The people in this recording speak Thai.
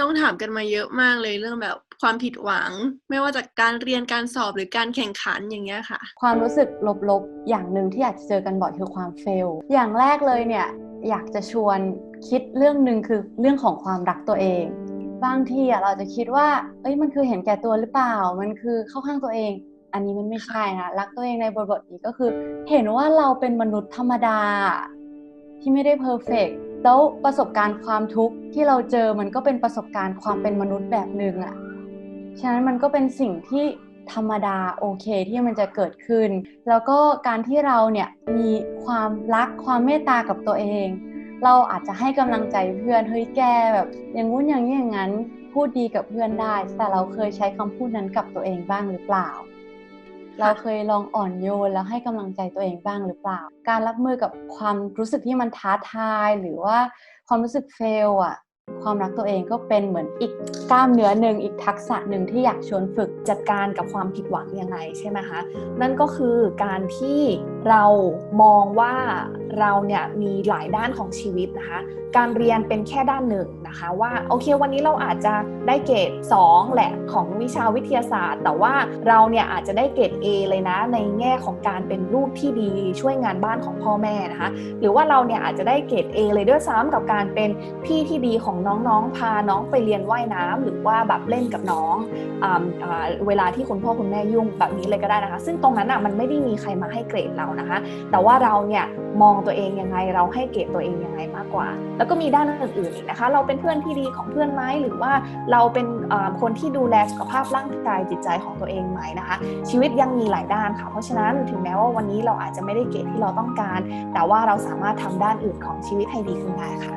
น้องถามกันมาเยอะมากเลยเรื่องแบบความผิดหวัง ไม่ว่าจากการเรียนการสอบหรือการแข่งขันอย่างเงี้ยค่ะ ความรู้สึกลบๆ อย่างหนึ่งที่อาจจะเจอกันบ่อยคือความเฟล อย่างแรกเลยเนี่ยอยากจะชวนคิดเรื่องหนึ่งคือเรื่องของความรักตัวเองบางทีอะเราจะคิดว่า เอ้ยมันคือเห็นแก่ตัวหรือเปล่า มันคือเข้าข้างตัวเอง อันนี้มันไม่ใช่นะรักตัวเองในบทบทนี้ก็คือ เห็นว่าเราเป็นมนุษย์ธรรมดา ที่ไม่ได้เพอร์เฟก แล้วประสบการณ์ความทุกข์ที่เราเจอมันก็เป็นประสบการณ์ความเป็นมนุษย์แบบหนึ่งอะฉะนั้นมันก็เป็นสิ่งที่ธรรมดาโอเคที่มันจะเกิดขึ้น แล้วก็การที่เราเนี่ยมีความรักความเมตตากับตัวเอง เราอาจจะให้กำลังใจเพื่อนเฮ้ยแกแบบอย่างงู้นอย่างนี้อย่างนั้นพูดดีกับเพื่อนได้ แต่เราเคยใช้คำพูดนั้นกับตัวเองบ้างหรือเปล่า เราเคยลองอ่อนโยนแล้วให้กำลังใจตัวเองบ้างหรือเปล่า การรับมือกับความรู้สึกที่มันท้าทายหรือว่าความรู้สึกเฟลอะความรักตัวเองก็เป็นเหมือนอีกกล้ามเนื้อหนึ่งอีกทักษะหนึ่งที่อยากชวนฝึกจัดการกับความผิดหวังยังไงใช่ไหมคะ นั่นก็คือการที่เรามองว่า เราเนี่ยมีหลายด้านของชีวิตนะคะ การเรียนเป็นแค่ด้านหนึ่งนะคะ ว่าโอเควันนี้เราอาจจะได้เกรด2แหละของวิชาวิทยาศาสตร์ แต่ว่าเราเนี่ยอาจจะได้เกรด A เลยนะ ในแง่ของการเป็นลูกที่ดีช่วยงานบ้านของพ่อแม่นะคะ หรือว่าเราเนี่ยอาจจะได้เกรด A เลยด้วยซ้ำกับการเป็นพี่ที่ดีของน้องๆ พาน้องไปเรียนว่ายน้ำหรือว่าแบบเล่นกับน้องอเวลาที่คุณพ่อคุณแม่ยุ่งแบบนี้เลยก็ได้นะคะ ซึ่งตรงนั้นอะมันไม่ได้มีใครมาให้เกรดเรานะคะ แต่ว่าเราเนี่ย มองตัวเองยังไง เราให้เกรดตัวเองยังไงมากกว่า แล้วก็มีด้านอื่นๆอีกนะคะ เราเป็นเพื่อนที่ดีของเพื่อนไหมหรือว่าเราเป็นคนที่ดูแลสุขภาพร่างกายจิตใจของตัวเองไหมนะคะ ชีวิตยังมีหลายด้านค่ะ เพราะฉะนั้นถึงแม้ว่าวันนี้เราอาจจะไม่ได้เกรดที่เราต้องการ แต่ว่าเราสามารถทำด้านอื่นของชีวิตให้ดีขึ้นได้ค่ะ